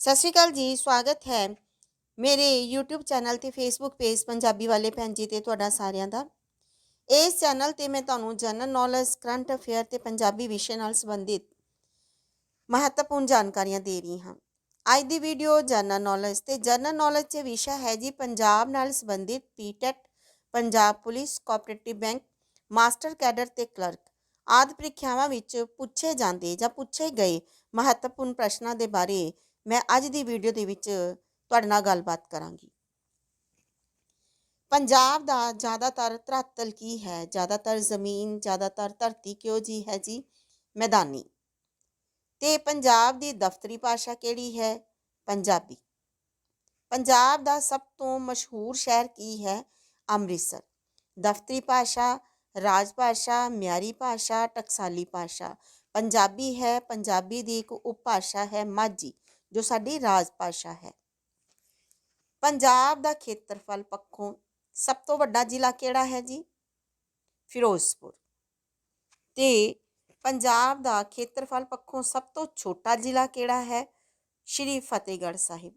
ਸਤਿ ਸ਼੍ਰੀ ਅਕਾਲ ਜੀ, ਸਵਾਗਤ ਹੈ ਮੇਰੇ YouTube ਚੈਨਲ ਤੇ Facebook ਪੇਜ ਪੰਜਾਬੀ ਵਾਲੇ ਭੈਣ ਜੀ ਤੇ ਤੁਹਾਡਾ ਸਾਰਿਆਂ ਦਾ। ਇਸ ਚੈਨਲ ਤੇ ਮੈਂ ਤੁਹਾਨੂੰ ਜਨਰਲ ਨੌਲੇਜ ਕਰੰਟ ਅਫੇਅਰ ਤੇ ਪੰਜਾਬੀ ਵਿਸ਼ੇ ਨਾਲ ਸੰਬੰਧਿਤ ਮਹੱਤਵਪੂਰਨ ਜਾਣਕਾਰੀਆਂ ਦੇ ਰਹੀ ਹਾਂ। ਅੱਜ ਦੀ ਵੀਡੀਓ ਜਨਰਲ ਨੌਲੇਜ ਤੇ ਜਨਰਲ ਨੌਲੇਜ 'ਚ ਵਿਸ਼ਾ ਹੈ ਜੀ ਪੰਜਾਬ ਨਾਲ ਸੰਬੰਧਿਤ PTET Punjab police cooperative bank master cadre ਤੇ ਕਲਰਕ ਆਦਿ ਪ੍ਰੀਖਿਆਵਾਂ ਵਿੱਚ ਪੁੱਛੇ ਜਾਂਦੇ ਜਾਂ ਪੁੱਛੇ ਗਏ ਮਹੱਤਵਪੂਰਨ ਪ੍ਰਸ਼ਨਾਂ ਦੇ ਬਾਰੇ ਮੈਂ ਅੱਜ ਦੀ ਵੀਡੀਓ ਦੇ ਵਿੱਚ ਤੁਹਾਡੇ ਨਾਲ ਗੱਲਬਾਤ ਕਰਾਂਗੀ। ਪੰਜਾਬ ਦਾ ਜ਼ਿਆਦਾਤਰ ਧਰਾਤਲ ਕੀ ਹੈ? ਜ਼ਿਆਦਾਤਰ ਜ਼ਮੀਨ, ਜ਼ਿਆਦਾਤਰ ਧਰਤੀ ਕਿਉਂ ਜੀ ਹੈ ਜੀ? ਮੈਦਾਨੀ। ਤੇ ਪੰਜਾਬ ਦੀ ਦਫ਼ਤਰੀ ਭਾਸ਼ਾ ਕਿਹੜੀ ਹੈ? ਪੰਜਾਬੀ। ਪੰਜਾਬ ਦਾ ਸਭ ਤੋਂ ਮਸ਼ਹੂਰ ਸ਼ਹਿਰ ਕੀ ਹੈ? ਅੰਮ੍ਰਿਤਸਰ। ਦਫ਼ਤਰੀ ਭਾਸ਼ਾ, ਰਾਜ ਭਾਸ਼ਾ, ਮਿਆਰੀ ਭਾਸ਼ਾ, ਟਕਸਾਲੀ ਭਾਸ਼ਾ। ਪੰਜਾਬੀ ਹੈ, ਪੰਜਾਬੀ ਦੀ ਇੱਕ ਉਪਭਾਸ਼ਾ ਹੈ ਮਾਝੀ। ਜੋ ਸਾਡੀ ਰਾਜ ਭਾਸ਼ਾ ਹੈ। ਪੰਜਾਬ ਦਾ ਖੇਤਰਫਲ ਪੱਖੋਂ ਸਭ ਤੋਂ ਵੱਡਾ ਜ਼ਿਲ੍ਹਾ ਕਿਹੜਾ ਹੈ ਜੀ? ਫਿਰੋਜ਼ਪੁਰ। ਤੇ ਪੰਜਾਬ ਦਾ ਖੇਤਰਫਲ ਪੱਖੋਂ ਸਭ ਤੋਂ ਛੋਟਾ ਜ਼ਿਲ੍ਹਾ ਕਿਹੜਾ ਹੈ? ਸ਼੍ਰੀ ਫਤਿਹਗੜ੍ਹ ਸਾਹਿਬ।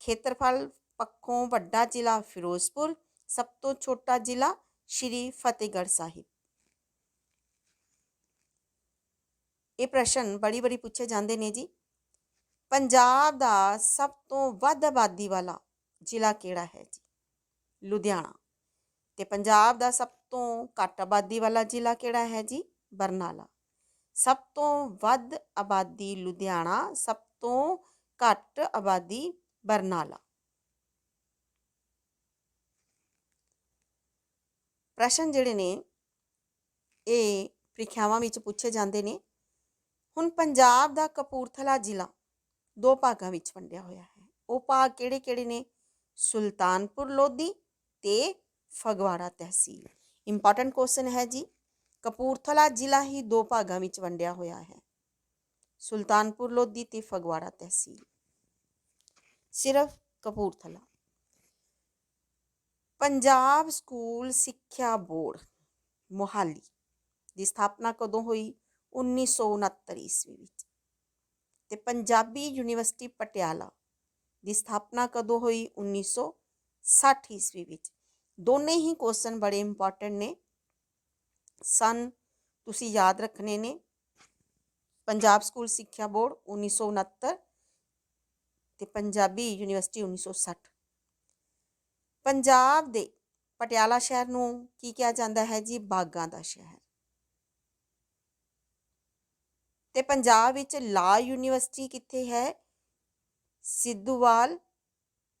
ਖੇਤਰਫਲ ਪੱਖੋਂ ਵੱਡਾ ਜ਼ਿਲ੍ਹਾ ਫਿਰੋਜ਼ਪੁਰ, ਸਭ ਤੋਂ ਛੋਟਾ ਜ਼ਿਲ੍ਹਾ ਸ਼੍ਰੀ ਫਤਿਹਗੜ੍ਹ ਸਾਹਿਬ। ਇਹ ਪ੍ਰਸ਼ਨ ਬੜੀ ਬੜੀ ਪੁੱਛੇ ਜਾਂਦੇ ਨੇ ਜੀ। ਪੰਜਾਬ ਦਾ ਸਭ ਤੋਂ ਵੱਧ ਆਬਾਦੀ ਵਾਲਾ ਜ਼ਿਲ੍ਹਾ ਕਿਹੜਾ ਹੈ ਜੀ? ਲੁਧਿਆਣਾ। ਤੇ ਪੰਜਾਬ ਦਾ ਸਭ ਤੋਂ ਘੱਟ ਆਬਾਦੀ ਵਾਲਾ ਜ਼ਿਲ੍ਹਾ ਕਿਹੜਾ ਹੈ ਜੀ? ਬਰਨਾਲਾ। ਸਭ ਤੋਂ ਵੱਧ ਆਬਾਦੀ ਲੁਧਿਆਣਾ, ਸਭ ਤੋਂ ਘੱਟ ਆਬਾਦੀ ਬਰਨਾਲਾ। ਪ੍ਰਸ਼ਨ ਜਿਹੜੇ ਨੇ, ਇਹ ਪ੍ਰੀਖਿਆਵਾਂ ਵਿੱਚ ਪੁੱਛੇ ਜਾਂਦੇ ਨੇ। ਹੁਣ ਪੰਜਾਬ ਦਾ ਕਪੂਰਥਲਾ ਜ਼ਿਲ੍ਹਾ ਦੋ ਭਾਗਾਂ ਵਿੱਚ ਵੰਡਿਆ ਹੋਇਆ ਹੈ। ਉਹ ਭਾਗ ਕਿਹੜੇ ਕਿਹੜੇ ਨੇ? ਸੁਲਤਾਨਪੁਰ ਲੋਧੀ ਤੇ ਫਗਵਾੜਾ ਤਹਿਸੀਲ। ਇੰਪੋਰਟੈਂਟ ਕੁਐਸਚਨ ਹੈ ਜੀ। ਕਪੂਰਥਲਾ ਜ਼ਿਲ੍ਹਾ ਹੀ ਦੋ ਭਾਗਾਂ ਵਿੱਚ ਵੰਡਿਆ ਹੋਇਆ ਹੈ। ਸੁਲਤਾਨਪੁਰ ਲੋਧੀ ਤੇ ਫਗਵਾੜਾ ਤਹਿਸੀਲ। ਸਿਰਫ ਕਪੂਰਥਲਾ। ਪੰਜਾਬ ਸਕੂਲ ਸਿੱਖਿਆ ਬੋਰਡ, ਮੋਹਾਲੀ, ਦੀ ਸਥਾਪਨਾ ਕਦੋਂ ਹੋਈ? 1969 ਈਸਵੀ ਵਿੱਚ। ਤੇ ਪੰਜਾਬੀ ਯੂਨੀਵਰਸਿਟੀ ਪਟਿਆਲਾ ਦੀ ਸਥਾਪਨਾ ਕਦੋਂ ਹੋਈ? 1960 ਈਸਵੀ ਵਿੱਚ। ਦੋਨੇ ਹੀ ਕੁਐਸਚਨ ਬੜੇ ਇੰਪੋਰਟੈਂਟ ਨੇ। ਸਨ, ਤੁਸੀਂ ਯਾਦ ਰੱਖਣੇ ਨੇ। ਪੰਜਾਬ ਸਕੂਲ ਸਿੱਖਿਆ ਬੋਰਡ 1969 ਤੇ ਪੰਜਾਬੀ ਯੂਨੀਵਰਸਿਟੀ 1960 ਪੰਜਾਬ ਦੇ ਪਟਿਆਲਾ ਸ਼ਹਿਰ ਨੂੰ ਕੀ ਕਿਹਾ ਜਾਂਦਾ ਹੈ ਜੀ? ਬਾਗਾਂ ਦਾ ਸ਼ਹਿਰ। ਤੇ ਪੰਜਾਬ ਵਿੱਚ ਲਾ ਯੂਨੀਵਰਸਿਟੀ ਕਿੱਥੇ ਹੈ? ਸਿੱਧੂਵਾਲ,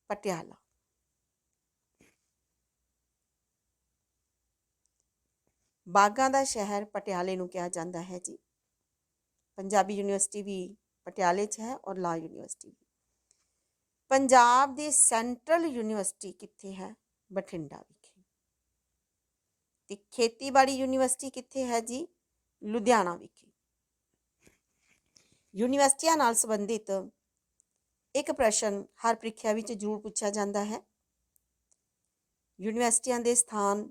ਪਟਿਆਲਾ। ਬਾਗਾਂ ਦਾ ਸ਼ਹਿਰ ਪਟਿਆਲੇ ਨੂੰ ਕਿਹਾ ਜਾਂਦਾ ਹੈ ਜੀ। ਪੰਜਾਬੀ ਯੂਨੀਵਰਸਿਟੀ ਵੀ ਪਟਿਆਲੇ 'ਚ ਹੈ ਔਰ ਲਾ ਯੂਨੀਵਰਸਿਟੀ ਵੀ। ਪੰਜਾਬ ਦੀ ਸੈਂਟਰਲ ਯੂਨੀਵਰਸਿਟੀ ਕਿੱਥੇ ਹੈ? ਬਠਿੰਡਾ ਵਿਖੇ। ਤੇ ਖੇਤੀਬਾੜੀ ਯੂਨੀਵਰਸਿਟੀ ਕਿੱਥੇ ਹੈ ਜੀ? ਲੁਧਿਆਣਾ ਵਿਖੇ। ਯੂਨੀਵਰਸਿਟੀਆਂ ਨਾਲ ਸੰਬੰਧਿਤ ਇੱਕ ਪ੍ਰਸ਼ਨ ਹਰ ਪ੍ਰੀਖਿਆ ਵਿੱਚ ਜ਼ਰੂਰ ਪੁੱਛਿਆ ਜਾਂਦਾ ਹੈ। ਯੂਨੀਵਰਸਿਟੀਆਂ ਦੇ ਸਥਾਨ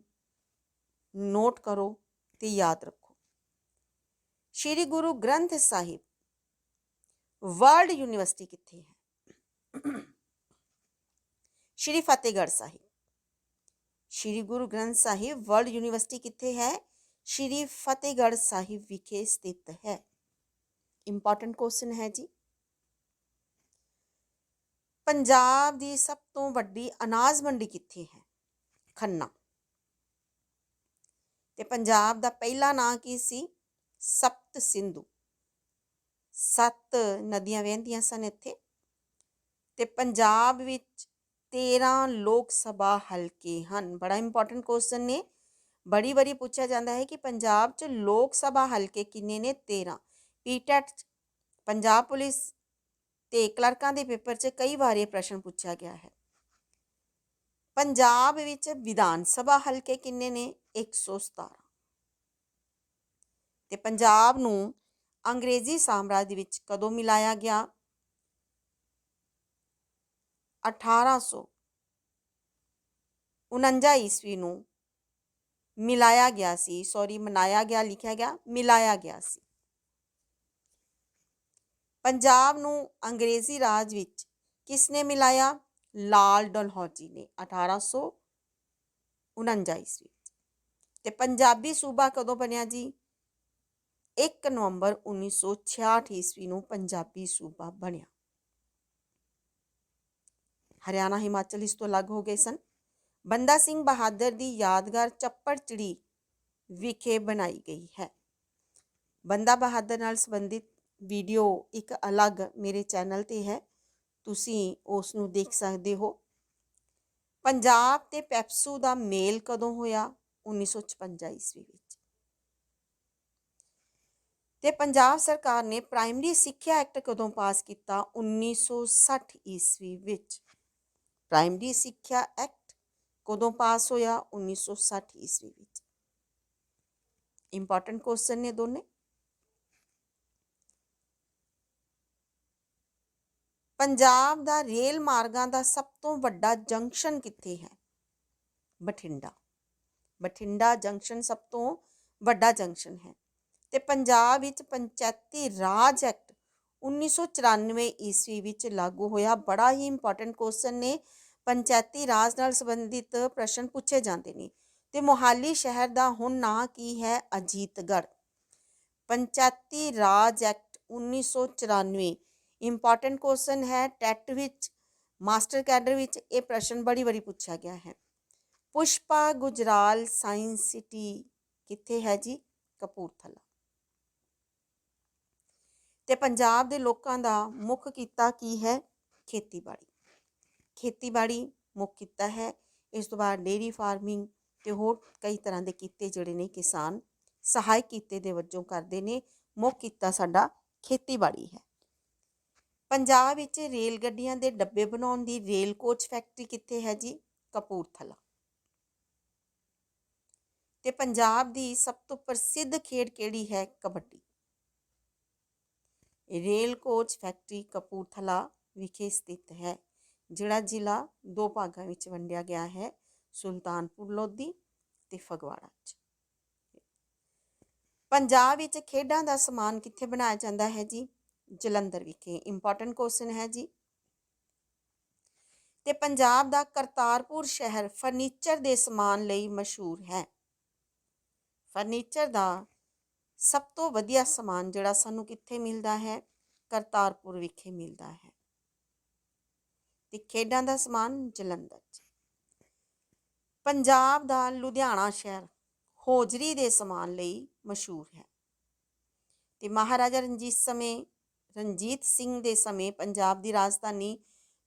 ਨੋਟ ਕਰੋ ਤੇ ਯਾਦ ਰੱਖੋ। ਸ਼੍ਰੀ ਗੁਰੂ ਗ੍ਰੰਥ ਸਾਹਿਬ ਵਰਲਡ ਯੂਨੀਵਰਸਿਟੀ ਕਿੱਥੇ ਹੈ? ਸ਼੍ਰੀ ਫਤਿਹਗੜ੍ਹ ਸਾਹਿਬ। ਸ਼੍ਰੀ ਗੁਰੂ ਗ੍ਰੰਥ ਸਾਹਿਬ ਵਰਲਡ ਯੂਨੀਵਰਸਿਟੀ ਕਿੱਥੇ ਹੈ? ਸ਼੍ਰੀ ਫਤਿਹਗੜ੍ਹ ਸਾਹਿਬ ਵਿਖੇ ਸਥਿਤ ਹੈ। ਇੰਪੋਰਟੈਂਟ ਕੁਐਸਚਨ ਹੈ ਜੀ। ਪੰਜਾਬ ਦੀ ਸਭ ਤੋਂ ਵੱਡੀ ਅਨਾਜ ਮੰਡੀ ਕਿੱਥੇ ਹੈ? ਖੰਨਾ। ਤੇ ਪੰਜਾਬ ਦਾ ਪਹਿਲਾ ਨਾਂ ਕੀ ਸੀ? ਸਪਤ ਸਿੰਧੂ। ਸੱਤ ਨਦੀਆਂ ਵਹਿੰਦੀਆਂ ਸਨ ਇੱਥੇ। ਤੇ ਪੰਜਾਬ ਵਿੱਚ 13 ਲੋਕ ਸਭਾ ਹਲਕੇ ਹਨ। ਬੜਾ ਇੰਪੋਰਟੈਂਟ ਕੁਐਸਚਨ ਨੇ। ਬੜੀ ਵਾਰੀ ਪੁੱਛਿਆ ਜਾਂਦਾ ਹੈ ਕਿ ਪੰਜਾਬ 'ਚ ਲੋਕ ਸਭਾ ਹਲਕੇ ਕਿੰਨੇ ਨੇ? 13 ਪੀਟੈਟ ਪੰਜਾਬ ਪੁਲਿਸ ਤੇ ਕਲਰਕਾਂ ਦੇ ਪੇਪਰ 'ਚ ਕਈ ਵਾਰ ਇਹ ਪ੍ਰਸ਼ਨ ਪੁੱਛਿਆ ਗਿਆ ਹੈ। ਪੰਜਾਬ ਵਿੱਚ ਵਿਧਾਨ ਸਭਾ ਹਲਕੇ ਕਿੰਨੇ ਨੇ? 117 ਤੇ ਪੰਜਾਬ ਨੂੰ ਅੰਗਰੇਜ਼ੀ ਸਾਮਰਾਜ ਵਿੱਚ ਕਦੋਂ ਮਿਲਾਇਆ ਗਿਆ? 1849 ਈਸਵੀ ਨੂੰ ਮਿਲਾਇਆ ਗਿਆ ਸੀ ਸੌਰੀ ਮਨਾਇਆ ਗਿਆ, ਲਿਖਿਆ ਗਿਆ, ਮਿਲਾਇਆ ਗਿਆ ਸੀ। ਪੰਜਾਬ ਨੂੰ ਅੰਗਰੇਜ਼ੀ ਰਾਜ ਵਿੱਚ ਕਿਸ ਨੇ ਮਿਲਾਇਆ? ਲਾਲ ਡਲਹੌਜੀ ਨੇ 1849 ਈਸਵੀ ਤੇ ਪੰਜਾਬੀ ਸੂਬਾ ਕਦੋਂ ਬਣਿਆ ਜੀ? 1 ਨਵੰਬਰ 1966 ਈਸਵੀ ਨੂੰ ਪੰਜਾਬੀ ਸੂਬਾ ਬਣਿਆ। ਹਰਿਆਣਾ, ਹਿਮਾਚਲ ਇਸ ਤੋਂ ਅਲੱਗ ਹੋ ਗਏ ਸਨ। ਬੰਦਾ ਸਿੰਘ ਬਹਾਦਰ ਦੀ ਯਾਦਗਾਰ ਚੱਪੜਚਿੜੀ ਵਿਖੇ ਬਣਾਈ ਗਈ ਹੈ। ਬੰਦਾ ਬਹਾਦਰ ਨਾਲ ਸੰਬੰਧਿਤ ਵੀਡੀਓ ਇੱਕ ਅਲੱਗ ਮੇਰੇ ਚੈਨਲ ਤੇ ਹੈ। ਤੁਸੀਂ ਉਸ ਨੂੰ ਦੇਖ ਸਕਦੇ ਹੋ। ਪੰਜਾਬ ਤੇ ਪੈਪਸੂ ਦਾ ਮੇਲ ਕਦੋਂ ਹੋਇਆ? 1956 ਈਸਵੀ ਵਿੱਚ। ਤੇ ਪੰਜਾਬ ਸਰਕਾਰ ਨੇ ਪ੍ਰਾਇਮਰੀ ਸਿੱਖਿਆ ਐਕਟ ਕਦੋਂ ਪਾਸ ਕੀਤਾ? 1960 ਈਸਵੀ ਵਿੱਚ। ਪ੍ਰਾਇਮਰੀ ਸਿੱਖਿਆ ਐਕਟ ਕਦੋਂ ਪਾਸ ਹੋਇਆ? 1960 ਈਸਵੀ ਵਿੱਚ। ਇੰਪੋਰਟੈਂਟ ਕੁਐਸਚਨ ਨੇ ਦੋਨੇ। ਪੰਜਾਬ ਦਾ ਰੇਲ ਮਾਰਗਾਂ ਦਾ ਸਭ ਤੋਂ ਵੱਡਾ ਜੰਕਸ਼ਨ ਕਿੱਥੇ ਹੈ? ਬਠਿੰਡਾ। ਬਠਿੰਡਾ ਜੰਕਸ਼ਨ ਸਭ ਤੋਂ ਵੱਡਾ ਜੰਕਸ਼ਨ ਹੈ ਤੇ ਪੰਜਾਬ ਵਿੱਚ ਪੰਚਾਇਤੀ ਰਾਜ ਐਕਟ 1994 ਈਸਵੀ ਵਿੱਚ ਲਾਗੂ ਹੋਇਆ। ਬੜਾ ਹੀ ਇੰਪੋਰਟੈਂਟ ਕੁਐਸਚਨ ਨੇ। ਪੰਚਾਇਤੀ ਰਾਜ ਨਾਲ ਸੰਬੰਧਿਤ ਪ੍ਰਸ਼ਨ ਪੁੱਛੇ ਜਾਂਦੇ ਨੇ ਤੇ ਮੋਹਾਲੀ ਸ਼ਹਿਰ ਦਾ ਹੁਣ ਨਾਂ ਕੀ ਹੈ? Ajitgarh. Panchayati Raj act 1994 important question ਹੈ ਟੈਟ ਵਿੱਚ ਮਾਸਟਰ ਕੈਡਰ ਵਿੱਚ ਇਹ ਪ੍ਰਸ਼ਨ ਬੜੀ ਵਾਰੀ ਪੁੱਛਿਆ ਗਿਆ ਹੈ। ਪੁਸ਼ਪਾ ਗੁਜਰਾਲ ਸਾਇੰਸ ਸਿਟੀ ਕਿੱਥੇ ਹੈ ਜੀ? ਕਪੂਰਥਲਾ। ਤੇ ਪੰਜਾਬ ਦੇ ਲੋਕਾਂ ਦਾ ਮੁੱਖ ਕਿੱਤਾ ਕੀ ਹੈ? ਖੇਤੀਬਾੜੀ। ਖੇਤੀਬਾੜੀ ਮੁੱਖ ਕਿੱਤਾ ਹੈ, ਇਸ ਤੋਂ ਬਾਅਦ ਡੇਰੀ ਫਾਰਮਿੰਗ ਤੇ ਹੋਰ ਕਈ ਤਰ੍ਹਾਂ ਦੇ ਕਿੱਤੇ ਜਿਹੜੇ ਨੇ ਕਿਸਾਨ ਸਹਾਇਕ ਕਿੱਤੇ ਦੇ ਵਜੋਂ ਕਰਦੇ ਨੇ, ਮੁੱਖ ਕਿੱਤਾ ਸਾਡਾ ਖੇਤੀਬਾੜੀ ਹੈ। ਪੰਜਾਬ ਵਿੱਚ ਰੇਲ ਗੱਡੀਆਂ ਦੇ ਡੱਬੇ ਬਣਾਉਣ ਦੀ ਰੇਲ ਕੋਚ ਫੈਕਟਰੀ ਕਿੱਥੇ ਹੈ ਜੀ? ਕਪੂਰਥਲਾ। ਤੇ ਪੰਜਾਬ ਦੀ ਸਭ ਤੋਂ ਪ੍ਰਸਿੱਧ ਖੇਡ ਕਿਹੜੀ ਹੈ? Kabaddi. Rail coach factory Kapurthala ਵਿਖੇ ਸਥਿਤ ਹੈ, ਜਿਹੜਾ ਜ਼ਿਲ੍ਹਾ ਦੋ ਭਾਗਾਂ ਵਿੱਚ ਵੰਡਿਆ ਗਿਆ ਹੈ, ਸੁਲਤਾਨਪੁਰ ਲੋਧੀ ਤੇ ਫਗਵਾੜਾ ਚ। ਪੰਜਾਬ ਵਿੱਚ ਖੇਡਾਂ ਦਾ ਸਮਾਨ ਕਿੱਥੇ ਬਣਾਇਆ ਜਾਂਦਾ ਹੈ ਜੀ? ਜਲੰਧਰ ਵਿਖੇ। ਇੰਪੋਰਟੈਂਟ ਕੁਐਸਚਨ ਹੈ ਜੀ। ਤੇ ਪੰਜਾਬ ਦਾ ਕਰਤਾਰਪੁਰ ਸ਼ਹਿਰ ਫਰਨੀਚਰ ਦੇ ਸਮਾਨ ਲਈ ਮਸ਼ਹੂਰ ਹੈ। ਫਰਨੀਚਰ ਦਾ ਸਭ ਤੋਂ ਵਧੀਆ ਸਮਾਨ ਜਿਹੜਾ ਸਾਨੂੰ ਕਿੱਥੇ ਮਿਲਦਾ ਹੈ? ਕਰਤਾਰਪੁਰ ਵਿਖੇ ਮਿਲਦਾ ਹੈ। ਤੇ ਖੇਡਾਂ ਦਾ ਸਮਾਨ ਜਲੰਧਰ 'ਚ। ਪੰਜਾਬ ਦਾ ਲੁਧਿਆਣਾ ਸ਼ਹਿਰ ਹੋਜਰੀ ਦੇ ਸਮਾਨ ਲਈ ਮਸ਼ਹੂਰ ਹੈ। ਤੇ ਮਹਾਰਾਜਾ ਰਣਜੀਤ ਸਮੇਂ ਰਣਜੀਤ ਸਿੰਘ ਦੇ ਸਮੇਂ ਪੰਜਾਬ ਦੀ ਰਾਜਧਾਨੀ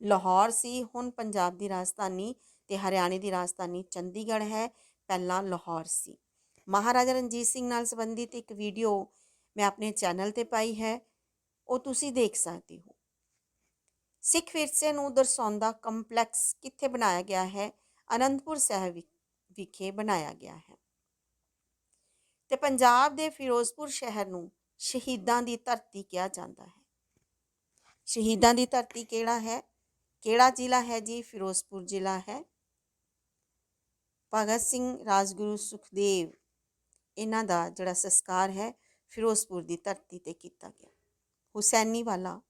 ਲਾਹੌਰ ਸੀ, ਹੁਣ ਪੰਜਾਬ ਦੀ ਰਾਜਧਾਨੀ ਤੇ ਹਰਿਆਣੇ ਦੀ ਰਾਜਧਾਨੀ ਚੰਡੀਗੜ੍ਹ ਹੈ, ਪਹਿਲਾਂ ਲਾਹੌਰ ਸੀ। ਮਹਾਰਾਜਾ ਰਣਜੀਤ ਸਿੰਘ ਨਾਲ ਸੰਬੰਧਿਤ ਇੱਕ ਵੀਡੀਓ ਮੈਂ ਆਪਣੇ ਚੈਨਲ ਤੇ ਪਾਈ ਹੈ, ਉਹ ਤੁਸੀਂ ਦੇਖ ਸਕਦੇ ਹੋ। ਸਿੱਖ ਵਿਰਸੇ ਨੂੰ ਦਰਸਾਉਂਦਾ ਕੰਪਲੈਕਸ ਕਿੱਥੇ ਬਣਾਇਆ ਗਿਆ ਹੈ? ਅਨੰਦਪੁਰ ਸਾਹਿਬ ਵਿਖੇ ਬਣਾਇਆ ਗਿਆ ਹੈ। ਤੇ ਪੰਜਾਬ ਦੇ ਫਿਰੋਜ਼ਪੁਰ ਸ਼ਹਿਰ ਨੂੰ ਸ਼ਹੀਦਾਂ ਦੀ ਧਰਤੀ ਕਿਹਾ ਜਾਂਦਾ ਹੈ। ਸ਼ਹੀਦਾਂ ਦੀ ਧਰਤੀ ਕਿਹੜਾ ਹੈ? ਕਿਹੜਾ ਜ਼ਿਲ੍ਹਾ ਹੈ ਜੀ? ਫਿਰੋਜ਼ਪੁਰ ਜ਼ਿਲ੍ਹਾ ਹੈ। ਭਗਤ ਸਿੰਘ ਰਾਜਗੁਰੂ ਸੁਖਦੇਵ, ਇਹਨਾਂ ਦਾ ਜਿਹੜਾ ਸੰਸਕਾਰ ਹੈ, ਫਿਰੋਜ਼ਪੁਰ ਦੀ ਧਰਤੀ ਤੇ ਕੀਤਾ ਗਿਆ। ਹੁਸੈਨੀ ਵਾਲਾ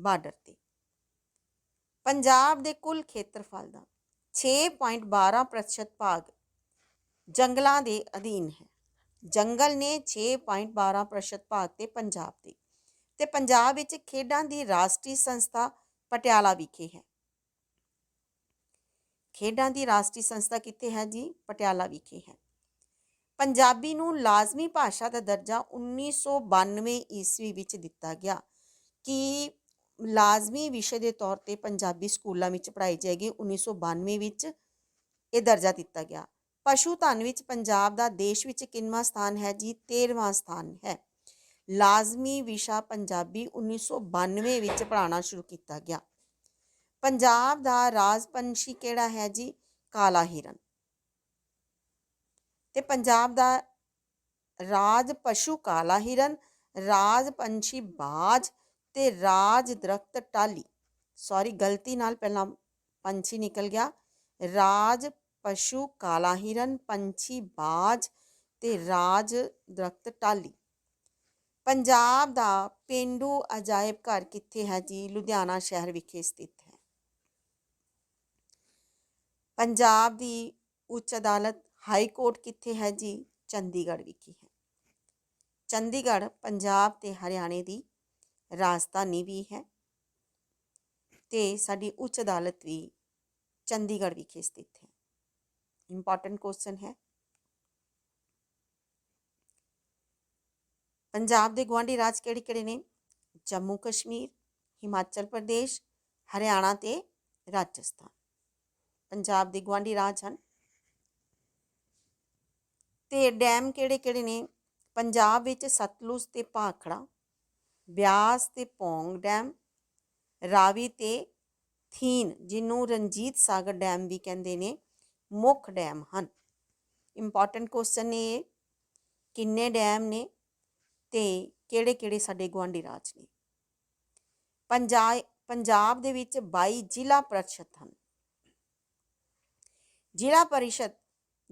ਬਾਰਡਰ ਤੇ। ਪੰਜਾਬ ਦੇ ਕੁੱਲ ਖੇਤਰਫਲ ਦਾ 6.12% ਭਾਗ ਜੰਗਲਾਂ ਦੇ ਅਧੀਨ ਹੈ। ਜੰਗਲ ਨੇ 6.12% ਭਾਗ ਤੇ ਪੰਜਾਬ ਦੇ ਤੇ ਪੰਜਾਬ ਵਿੱਚ ਖੇਡਾਂ ਦੀ ਰਾਸ਼ਟਰੀ ਸੰਸਥਾ ਪਟਿਆਲਾ ਵਿਖੇ ਹੈ। ਖੇਡਾਂ ਦੀ ਰਾਸ਼ਟਰੀ ਸੰਸਥਾ ਕਿੱਥੇ ਹੈ ਜੀ? ਪਟਿਆਲਾ ਵਿਖੇ ਹੈ। ਪੰਜਾਬੀ ਨੂੰ ਲਾਜ਼ਮੀ ਭਾਸ਼ਾ ਦਾ ਦਰਜਾ 1992 ਈਸਵੀ ਵਿੱਚ ਦਿੱਤਾ ਗਿਆ ਕਿ ਲਾਜ਼ਮੀ ਵਿਸ਼ੇ ਦੇ ਤੌਰ ਤੇ ਪੰਜਾਬੀ ਸਕੂਲਾਂ ਵਿੱਚ ਪੜ੍ਹਾਈ ਜਾਏਗੀ। 1992 ਵਿੱਚ ਇਹ ਦਰਜਾ ਦਿੱਤਾ ਗਿਆ। ਪਸ਼ੂ ਧਨ ਵਿੱਚ ਪੰਜਾਬ ਦਾ ਦੇਸ਼ ਵਿੱਚ ਕਿੰਨਵਾਂ ਸਥਾਨ ਹੈ ਜੀ? 13ਵਾਂ ਸਥਾਨ ਹੈ। ਲਾਜ਼ਮੀ ਵਿਸ਼ਾ ਪੰਜਾਬੀ 1992 ਵਿੱਚ ਪੜ੍ਹਾਉਣਾ ਸ਼ੁਰੂ ਕੀਤਾ ਗਿਆ। ਪੰਜਾਬ ਦਾ ਰਾਜ ਪੰਛੀ ਕਿਹੜਾ ਹੈ ਜੀ? ਕਾਲਾ ਹਿਰਨ। ਤੇ ਪੰਜਾਬ ਦਾ ਰਾਜ ਪਸ਼ੂ ਕਾਲਾ ਹਿਰਨ ਰਾਜ ਪੰਛੀ ਬਾਜ ਤੇ ਰਾਜ ਦਰਖਤ ਟਾਲੀ ਸੌਰੀ ਗਲਤੀ ਨਾਲ ਪਹਿਲਾਂ ਪੰਛੀ ਨਿਕਲ ਗਿਆ। ਰਾਜ ਪਸ਼ੂ ਕਾਲਾ ਹਿਰਨ, ਪੰਛੀ ਬਾਜ ਤੇ ਰਾਜ ਦਰਖਤ ਟਾਲੀ ਪੰਜਾਬ ਦਾ ਪੇਂਡੂ ਅਜਾਇਬ ਘਰ ਕਿੱਥੇ ਹੈ ਜੀ? ਲੁਧਿਆਣਾ ਸ਼ਹਿਰ ਵਿਖੇ ਸਥਿਤ ਹੈ। ਪੰਜਾਬ ਦੀ ਉੱਚ ਅਦਾਲਤ ਹਾਈ ਕੋਰਟ ਕਿੱਥੇ ਹੈ ਜੀ? ਚੰਡੀਗੜ੍ਹ ਵਿਖੇ ਹੈ। ਚੰਡੀਗੜ੍ਹ, ਪੰਜਾਬ ਤੇ ਹਰਿਆਣੇ ਦੀ ਰਾਜਧਾਨੀ ਵੀ ਹੈ ਤੇ ਸਾਡੀ ਉੱਚ ਅਦਾਲਤ ਵੀ ਚੰਡੀਗੜ੍ਹ ਵਿਖੇ ਸਥਿਤ ਹੈ। ਇੰਪੋਰਟੈਂਟ ਕੁਐਸਚਨ ਹੈ। ਪੰਜਾਬ ਦੇ ਗਵਾਂਢੀ ਰਾਜ ਕਿਹੜੇ ਕਿਹੜੇ ਨੇ? ਜੰਮੂ ਕਸ਼ਮੀਰ, ਹਿਮਾਚਲ ਪ੍ਰਦੇਸ਼, ਹਰਿਆਣਾ ਤੇ ਰਾਜਸਥਾਨ। ਪੰਜਾਬ ਦੇ ਗਵਾਂਢੀ ਰਾਜ ਹਨ। ਤੇ ਡੈਮ ਕਿਹੜੇ ਕਿਹੜੇ ਨੇ? ਪੰਜਾਬ ਵਿੱਚ ਸਤਲੁਜ ਤੇ ਭਾਖੜਾ, ਬਿਆਸ ਤੇ ਪੌਂਗ ਡੈਮ, ਰਾਵੀ ਤੇ ਥੀਨ, ਜਿਹਨੂੰ ਰਣਜੀਤ ਸਾਗਰ ਡੈਮ ਵੀ ਕਹਿੰਦੇ ਨੇ, ਮੁੱਖ ਡੈਮ ਹਨ। ਇੰਪੋਰਟੈਂਟ ਕੁਐਸਚਨ ਨੇ ਇਹ ਕਿੰਨੇ ਡੈਮ ਨੇ? ਤੇ ਕਿਹੜੇ ਕਿਹੜੇ ਸਾਡੇ ਗੁਆਂਢੀ ਰਾਜ ਨੇ। ਪੰਜਾਬ ਪੰਜਾਬ ਦੇ ਵਿੱਚ 22 ਜ਼ਿਲ੍ਹਾ ਪਰਿਸ਼ਦ ਹਨ। ਜ਼ਿਲ੍ਹਾ ਪਰਿਸ਼ਦ,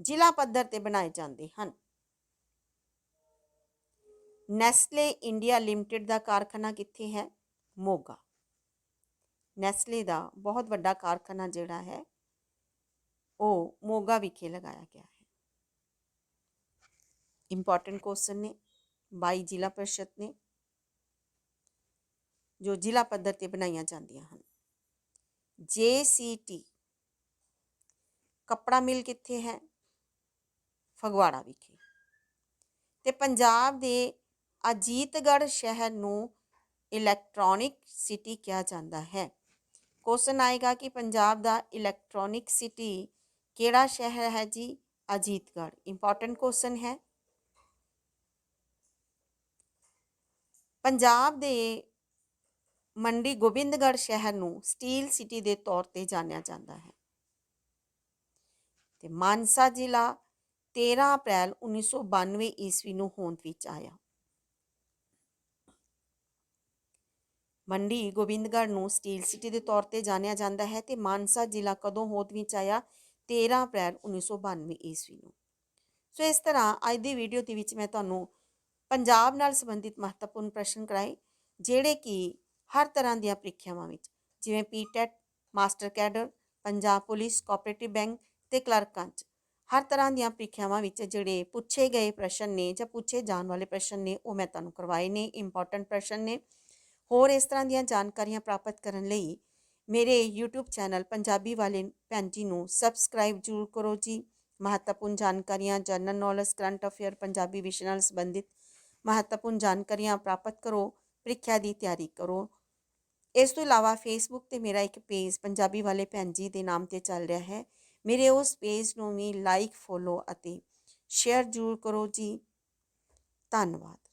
ਜ਼ਿਲ੍ਹਾ ਪੱਧਰ ਤੇ ਬਣਾਏ ਜਾਂਦੇ ਹਨ। ਨੈਸਲੇ ਇੰਡੀਆ ਲਿਮਟਿਡ ਦਾ ਕਾਰਖਾਨਾ ਕਿੱਥੇ ਹੈ? ਮੋਗਾ। ਨੈਸਲੇ ਦਾ ਬਹੁਤ ਵੱਡਾ ਕਾਰਖਾਨਾ ਜਿਹੜਾ ਹੈ, ਉਹ ਮੋਗਾ ਵਿਖੇ ਲਗਾਇਆ ਗਿਆ ਹੈ। ਇੰਪੋਰਟੈਂਟ ਕੁਐਸਚਨ ਨੇ। 22 ਜ਼ਿਲ੍ਹਾ ਪਰਿਸ਼ਦ ਨੇ, ਜੋ ਜ਼ਿਲ੍ਹਾ ਪੱਧਰ ਤੇ ਬਣਾਈਆਂ ਜਾਂਦੀਆਂ ਹਨ। JCT ਕੱਪੜਾ ਮਿਲ ਕਿੱਥੇ ਹੈ? ਫਗਵਾੜਾ ਵਿਖੇ। ਤੇ ਪੰਜਾਬ ਦੇ ਅਜੀਤਗੜ੍ਹ ਸ਼ਹਿਰ ਨੂੰ ਇਲੈਕਟ੍ਰੋਨਿਕ ਸਿਟੀ ਕਿਹਾ ਜਾਂਦਾ ਹੈ। ਕੁਐਸਚਨ ਆਏਗਾ ਕਿ ਪੰਜਾਬ ਦਾ ਇਲੈਕਟ੍ਰੋਨਿਕ ਸਿਟੀ ਕਿਹੜਾ ਸ਼ਹਿਰ ਹੈ ਜੀ? ਅਜੀਤਗੜ੍ਹ। ਇੰਪੋਰਟੈਂਟ ਕੁਐਸਚਨ ਹੈ। ਪੰਜਾਬ ਦੇ ਮੰਡੀ ਗੋਬਿੰਦਗੜ੍ਹ ਸ਼ਹਿਰ ਨੂੰ ਸਟੀਲ ਸਿਟੀ ਦੇ ਤੌਰ ਤੇ ਜਾਣਿਆ ਜਾਂਦਾ ਹੈ। ਤੇ ਮਾਨਸਾ ਜ਼ਿਲ੍ਹਾ 13 ਅਪ੍ਰੈਲ 1992 ਈਸਵੀ ਨੂੰ ਹੋਂਦ ਵਿੱਚ ਆਇਆ। ਮੰਡੀ ਗੋਬਿੰਦਗੜ੍ਹ ਨੂੰ ਸਟੀਲ ਸਿਟੀ ਦੇ ਤੌਰ ਤੇ ਜਾਣਿਆ ਜਾਂਦਾ ਹੈ ਤੇ ਮਾਨਸਾ ਜ਼ਿਲ੍ਹਾ ਕਦੋਂ ਹੋਂਦ ਵਿੱਚ ਆਇਆ? 13 ਅਪ੍ਰੈਲ 1992 ਈਸਵੀ ਨੂੰ। ਸੋ ਇਸ ਤਰ੍ਹਾਂ ਅੱਜ ਦੀ ਵੀਡੀਓ ਦੇ ਵਿੱਚ ਮੈਂ ਤੁਹਾਨੂੰ ਪੰਜਾਬ ਨਾਲ ਸੰਬੰਧਿਤ ਮਹੱਤਵਪੂਰਨ ਪ੍ਰਸ਼ਨ ਕਰਾਏ, ਜਿਹੜੇ ਕਿ ਹਰ ਤਰ੍ਹਾਂ ਦੀਆਂ ਪ੍ਰੀਖਿਆਵਾਂ ਵਿੱਚ, ਜਿਵੇਂ PTET master cadre Punjab police cooperative bank ਤੇ ਕਲਰਕਾਂ 'ਚ। ਹਰ ਤਰ੍ਹਾਂ ਦੀਆਂ ਪ੍ਰੀਖਿਆਵਾਂ ਵਿੱਚ ਜਿਹੜੇ ਪੁੱਛੇ ਗਏ ਪ੍ਰਸ਼ਨ ਨੇ ਜਾਂ ਪੁੱਛੇ ਜਾਣ ਵਾਲੇ ਪ੍ਰਸ਼ਨ ਨੇ, ਉਹ ਮੈਂ ਤੁਹਾਨੂੰ ਕਰਵਾਏ ਨੇ ਇੰਪੋਰਟੈਂਟ ਪ੍ਰਸ਼ਨ ਨੇ। ਹੋਰ ਇਸ ਤਰ੍ਹਾਂ ਦੀਆਂ ਜਾਣਕਾਰੀਆਂ ਪ੍ਰਾਪਤ ਕਰਨ ਲਈ ਮੇਰੇ YouTube ਚੈਨਲ ਪੰਜਾਬੀ ਵਾਲੇ ਭੈਣ ਜੀ ਨੂੰ ਸਬਸਕ੍ਰਾਈਬ ਜ਼ਰੂਰ ਕਰੋ ਜੀ। ਮਹੱਤਵਪੂਰਨ ਜਾਣਕਾਰੀਆਂ general knowledge current affair Punjabi ਵਿਸ਼ੇ ਨਾਲ ਸੰਬੰਧਿਤ ਮਹੱਤਵਪੂਰਨ ਜਾਣਕਾਰੀਆਂ ਪ੍ਰਾਪਤ ਕਰੋ, ਪ੍ਰੀਖਿਆ ਦੀ ਤਿਆਰੀ ਕਰੋ। ਇਸ ਤੋਂ ਇਲਾਵਾ ਫੇਸਬੁੱਕ ਤੇ ਮੇਰਾ ਇੱਕ ਪੇਜ ਪੰਜਾਬੀ ਵਾਲੇ ਭੈਣ ਜੀ ਦੇ ਨਾਮ ਤੇ ਚੱਲ ਰਿਹਾ ਹੈ। ਮੇਰੇ ਉਸ ਪੇਜ ਨੂੰ ਵੀ ਲਾਈਕ ਫੋਲੋ ਅਤੇ ਸ਼ੇਅਰ ਜ਼ਰੂਰ ਕਰੋ ਜੀ। ਧੰਨਵਾਦ।